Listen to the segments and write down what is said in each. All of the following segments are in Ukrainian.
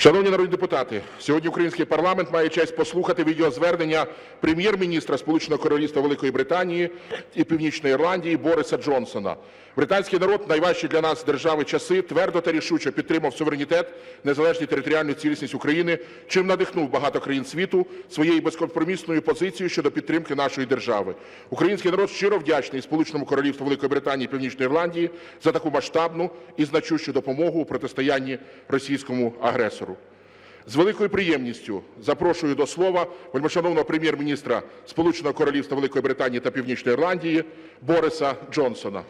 Шановні народні депутати, сьогодні український парламент має честь послухати відеозвернення прем'єр-міністра Сполученого Королівства Великої Британії і Північної Ірландії Бориса Джонсона. Британський народ найважчі для нас держави часи твердо та рішуче підтримав суверенітет, незалежність територіальну цілісність України, чим надихнув багато країн світу своєю безкомпромісною позицією щодо підтримки нашої держави. Український народ щиро вдячний Сполученому Королівству Великої Британії і Північної Ірландії за таку масштабну і значущу допомогу у протистоянні російському агресору. З великою приємністю запрошую до слова вельмишановного прем'єр-міністра Сполученого Королівства Великої Британії та Північної Ірландії Бориса Джонсона.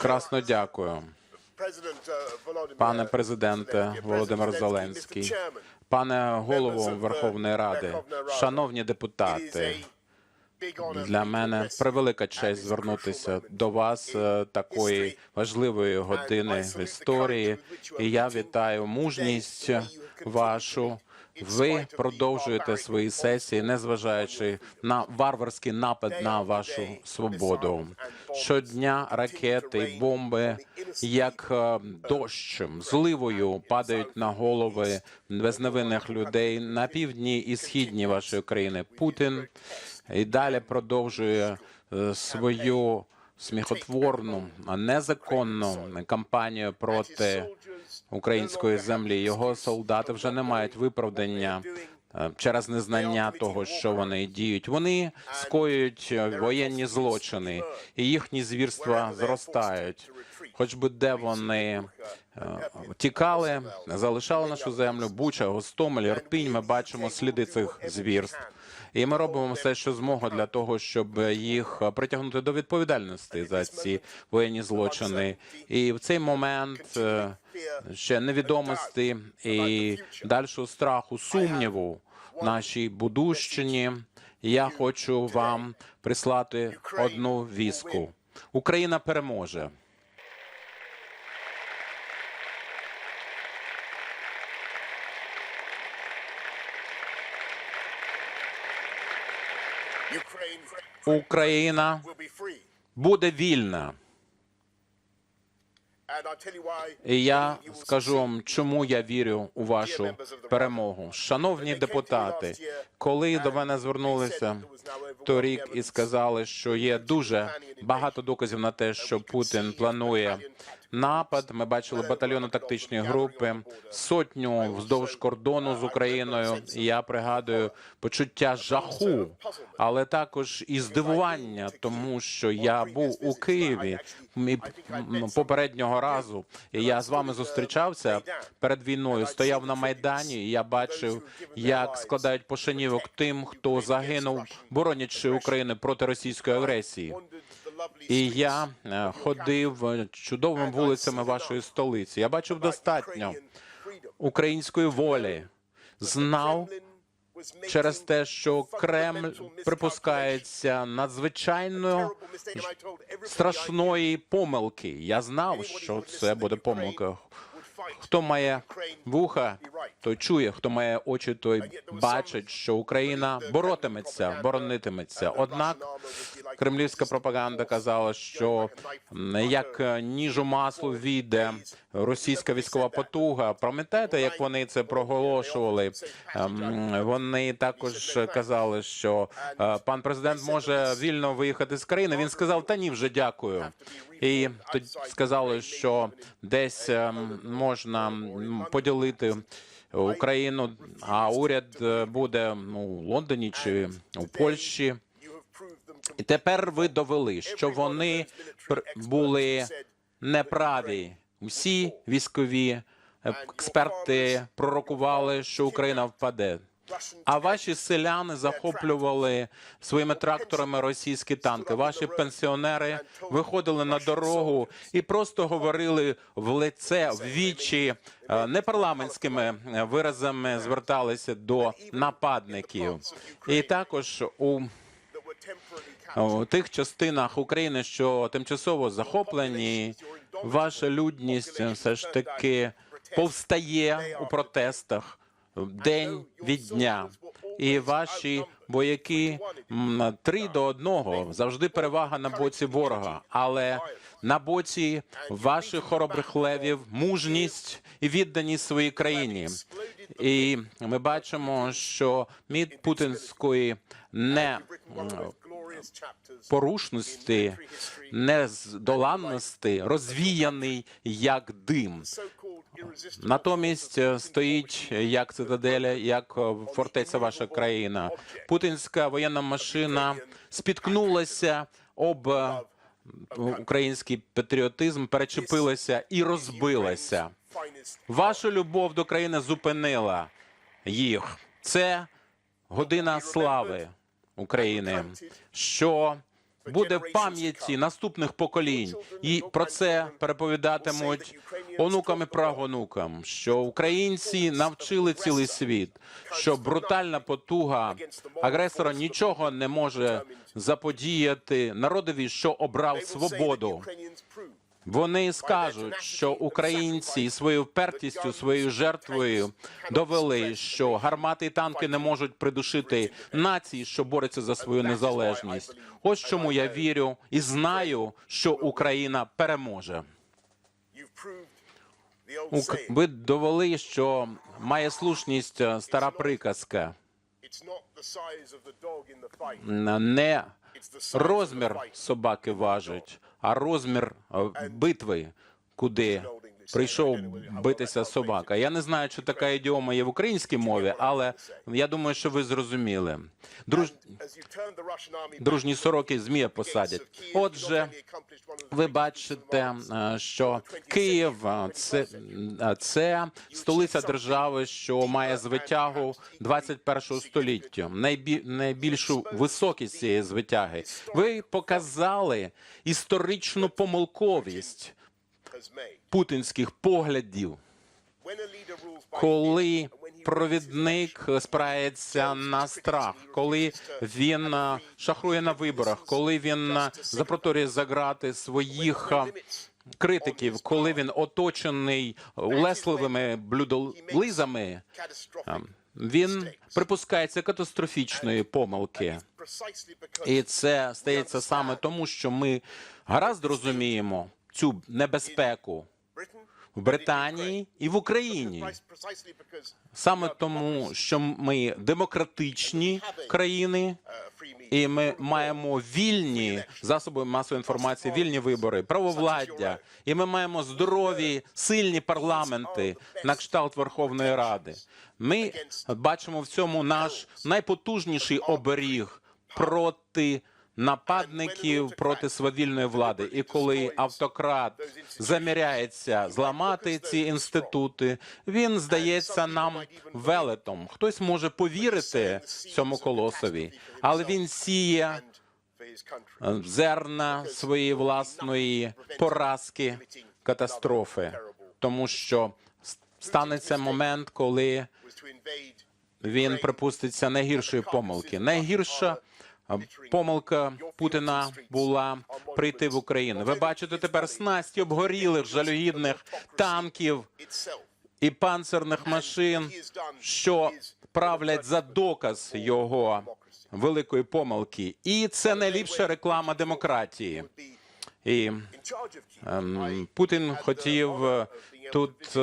Красно дякую, пане президенте Володимир Зеленський, пане голово Верховної Ради, шановні депутати. Для мене превелика честь звернутися до вас е, такої важливої години в історії. І я вітаю мужність вашу. Ви продовжуєте свої сесії, незважаючи на варварський напад на вашу свободу. Щодня ракети, і бомби, як е, дощем, зливою падають на голови безневинних людей на півдні і східні вашої країни. Путін і далі продовжує е, свою сміхотворну, незаконну кампанію проти української землі. Його солдати вже не мають виправдання е, через незнання того, що вони діють. Вони скоюють воєнні злочини, і їхні звірства зростають. Хоч би де вони тікали, залишали нашу землю, Буча, Гостомель, Ірпінь. Ми бачимо сліди цих звірств. І ми робимо все, що змога для того, щоб їх притягнути до відповідальності за ці воєнні злочини. І в цей момент е, ще невідомості і дальшого страху, сумніву в нашій будущині. Я хочу вам прислати одну віску: Україна переможе. Україна буде вільна. І я скажу вам, чому я вірю у вашу перемогу. Шановні депутати, коли до мене звернулися торік і сказали, що є дуже багато доказів на те, що Путін планує напад. Ми бачили батальйони тактичної групи, сотню вздовж кордону з Україною. Я пригадую почуття жаху, але також і здивування, тому що я був у Києві попереднього разу. І я з вами зустрічався перед війною. Стояв на майдані. і Я бачив, як складають пошанівок тим, хто загинув, боронячи Україну проти російської агресії. І я е, ходив е, чудовими вулицями вашої столиці. Я бачив достатньо української волі, знав через те, що Кремль припускається надзвичайно страшної помилки. Я знав, що це буде помилка. Хто має вуха, той чує, хто має очі, той бачить, що Україна боротиметься, боронитиметься. Однак кремлівська пропаганда казала, що як ніж у масло війде російська військова потуга. Пам'ятаєте, як вони це проголошували? Ем, Вони також казали, що е, пан президент може вільно виїхати з країни. Він сказав: та ні, вже дякую. І тоді сказали, що десь ем, можна поділити Україну, а уряд е, буде ну, у Лондоні чи у Польщі. І тепер ви довели, що вони були неправі. Усі військові е, експерти пророкували, що Україна впаде. А ваші селяни захоплювали своїми тракторами російські танки. Ваші пенсіонери виходили на дорогу і просто говорили в лице в вічі е, непарламентськими е, виразами зверталися до нападників. І також у у тих частинах України, що тимчасово захоплені, ваша людність все ж таки повстає у протестах день від дня. І ваші вояки м, три до одного завжди перевага на боці ворога, але на боці ваших хоробрих левів мужність і відданість своїй країні. І ми бачимо, що міт путінської не порушності, нездоланності розвіяний як дим. Натомість стоїть як цитаделя, як е, фортеця ваша країна. Путінська воєнна машина спіткнулася об е, український патріотизм, перечепилася і розбилася. Ваша любов до країни зупинила їх. Це година слави України, що буде в пам'яті наступних поколінь, і про це переповідатимуть онукам і прагонукам, що українці навчили цілий світ, що брутальна потуга агресора нічого не може заподіяти народові, що обрав свободу. Вони скажуть, що українці своєю впертістю, своєю жертвою довели, що гармати і танки не можуть придушити нації, що борються за свою незалежність. Ось чому я вірю і знаю, що Україна переможе. Ви довели, що має слушність е, стара приказка. Не розмір собаки важить, а розмір е, битви, куди прийшов битися собака. Я не знаю, чи така ідіома є в українській мові, але я думаю, що ви зрозуміли. Друж... Дружні сороки змія посадять. Отже, ви бачите, е, що Київ е, це, е, це столиця держави, що має звитягу 21 століття, найбі, найбільшу високість цієї звитяги. Ви показали історичну помилковість путінських поглядів, коли провідник спирається на страх, коли він е, шахрує на виборах, коли він е, запроторює за грати своїх е, критиків, коли він оточений улесливими блюдолизами, він припускається катастрофічної помилки. І це стається саме тому, що ми гаразд розуміємо цю небезпеку в Британії і в Україні. Саме тому, що ми демократичні країни, і ми маємо вільні засоби масової інформації, вільні вибори, правовладдя, і ми маємо здорові, сильні парламенти на кшталт Верховної Ради. Ми бачимо в цьому наш найпотужніший оберіг проти нападників проти свавільної влади. І коли автократ заміряється зламати ці інститути, він здається нам велетом. Хтось може повірити цьому колосові, але він сіє зерна своєї власної поразки, катастрофи, тому що станеться момент, коли він припуститься найгіршої помилки. Найгірша помилка Путіна була прийти в Україну. Ви бачите тепер снасті обгорілих жалюгідних танків і панцерних машин, що правлять за доказ його великої помилки. І це найліпша реклама демократії. І ем, Путін хотів е, тут.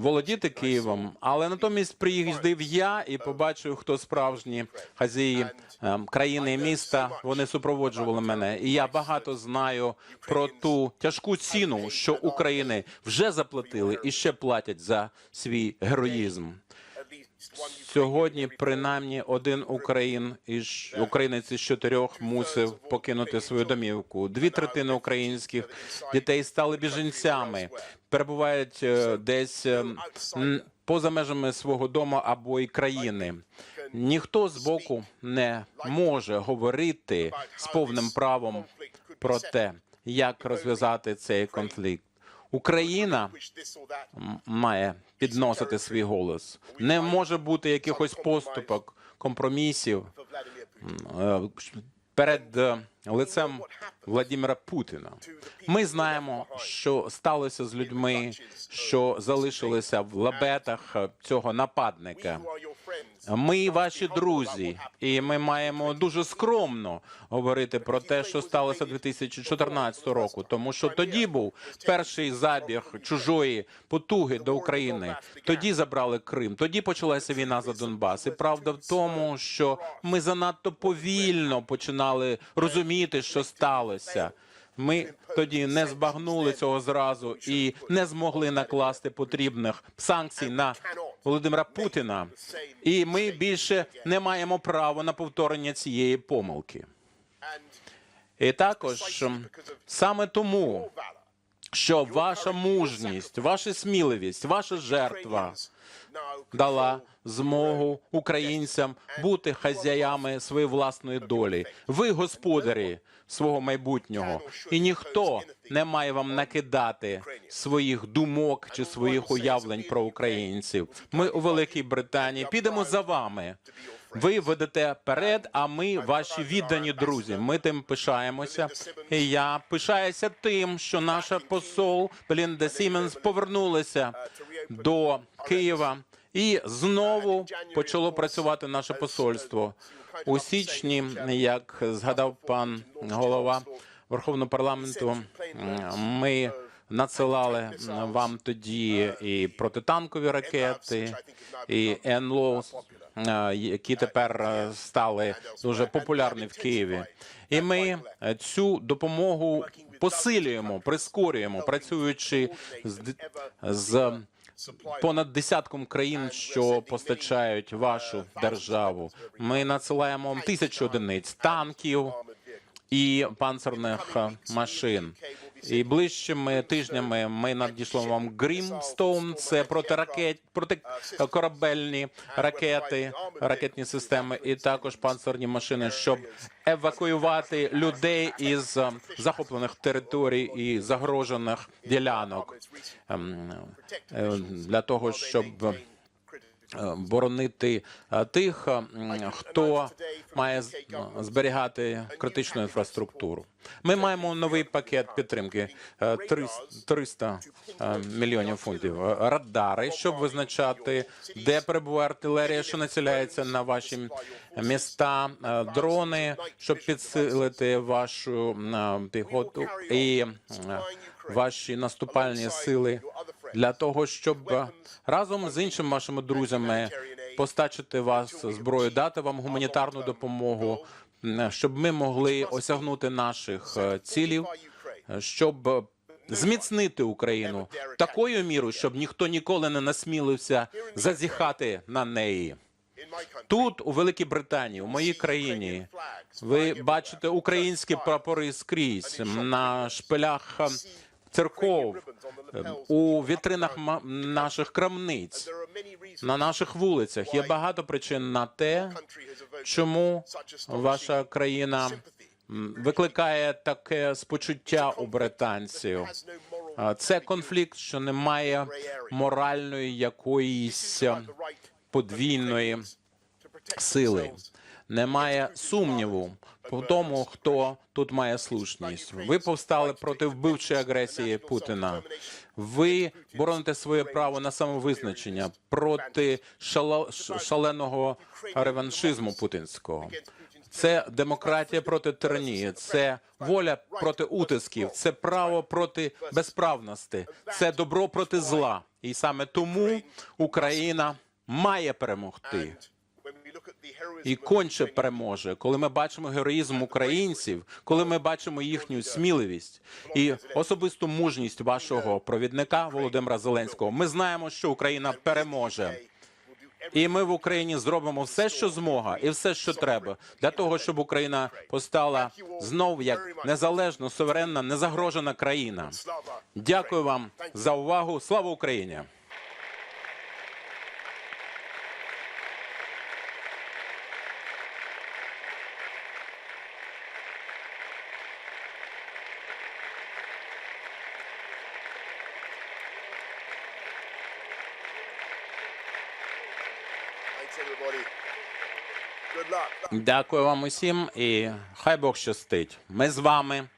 Володіти Києвом, але натомість приїздив я і побачив, хто справжні хазії ем, країни і міста. Вони супроводжували мене, і я багато знаю про ту тяжку ціну, що України вже заплатили і ще платять за свій героїзм. Сьогодні принаймні один Україн із українець із чотирьох мусив покинути свою домівку. Дві третини українських дітей стали біженцями, перебувають е, десь е, поза межами свого дому або й країни. Ніхто з боку не може говорити з повним правом про те, як розв'язати цей конфлікт. Україна має підносити свій голос. Не може бути якихось поступок, компромісів. Е, перед е, лицем Владимира Путіна. Ми знаємо, що сталося з людьми, що залишилися в лабетах е, цього нападника. Ми ваші друзі, і ми маємо дуже скромно говорити про те, що сталося 2014 року, тому що тоді був перший забіг чужої потуги до України. Тоді забрали Крим, тоді почалася війна за Донбас. І правда в тому, що ми занадто повільно починали розуміти, що сталося. Ми тоді не збагнули цього зразу і не змогли накласти потрібних санкцій на Володимира Путіна. І ми більше не маємо права на повторення цієї помилки. І також саме тому, що ваша мужність, ваша сміливість, ваша жертва дала змогу українцям бути хазяями своєї власної долі. Ви господарі свого майбутнього, і ніхто не має вам накидати своїх думок чи своїх уявлень про українців. Ми у Великій Британії підемо за вами. Ви ведете перед, а ми ваші віддані друзі. Ми тим пишаємося. І я пишаюся тим, що наша посол Белінда Сіменс повернулася до Києва. І знову почало працювати наше посольство у січні. Як згадав пан голова Верховного парламенту, ми надсилали вам тоді і протитанкові ракети, і НЛО, е, які тепер стали дуже популярні в Києві. І ми цю допомогу посилюємо, прискорюємо, працюючи з, з понад десятком країн, що постачають вашу державу. Ми надсилаємо вам тисячу одиниць танків і панцерних е, машин. І ближчими тижнями ми надішло вам Грімстоун. Це протиракет, ракети, ракетні системи, і також панцерні машини, щоб евакуювати людей із е, захоплених територій і загрожених ділянок Ем, е, для того, щоб боронити е, тих, е, хто має е, зберігати критичну інфраструктуру. Ми маємо новий пакет підтримки е, 300 300 е, мільйонів фунтів. Е, Радари, щоб визначати, де перебуває артилерія, що націляється на ваші міста, е, дрони, щоб підсилити вашу е, піхоту і е, ваші наступальні сили для того, щоб е, разом з іншими вашими друзями постачити вас зброю, дати вам гуманітарну допомогу, щоб ми могли осягнути наших е, цілів, е, щоб зміцнити Україну такою мірою, щоб ніхто ніколи не насмілився зазіхати на неї. Тут, у Великій Британії, у моїй країні, ви бачите українські прапори скрізь на шпилях церков, у вітринах наших крамниць, на наших вулицях. Є багато причин на те, чому ваша країна викликає таке спочуття у британців. Це конфлікт, що не має моральної якоїсь подвійної сили. Немає сумніву по тому, хто тут має слушність. Ви повстали проти вбивчої агресії Путіна. Ви бороните своє право на самовизначення проти шаленого реваншизму путінського. Це демократія проти тиранії, це воля проти утисків, це право проти безправності, це добро проти зла. І саме тому Україна має перемогти і конче переможе, коли ми бачимо героїзм українців, коли ми бачимо їхню сміливість і особисту мужність вашого провідника Володимира Зеленського. Ми знаємо, що Україна переможе. І ми в Україні зробимо все, що змога, і все, що треба, для того, щоб Україна постала знов як незалежна, суверенна, незагрожена країна. Дякую вам за увагу. Слава Україні! Дякую вам усім і хай Бог щастить. Ми з вами.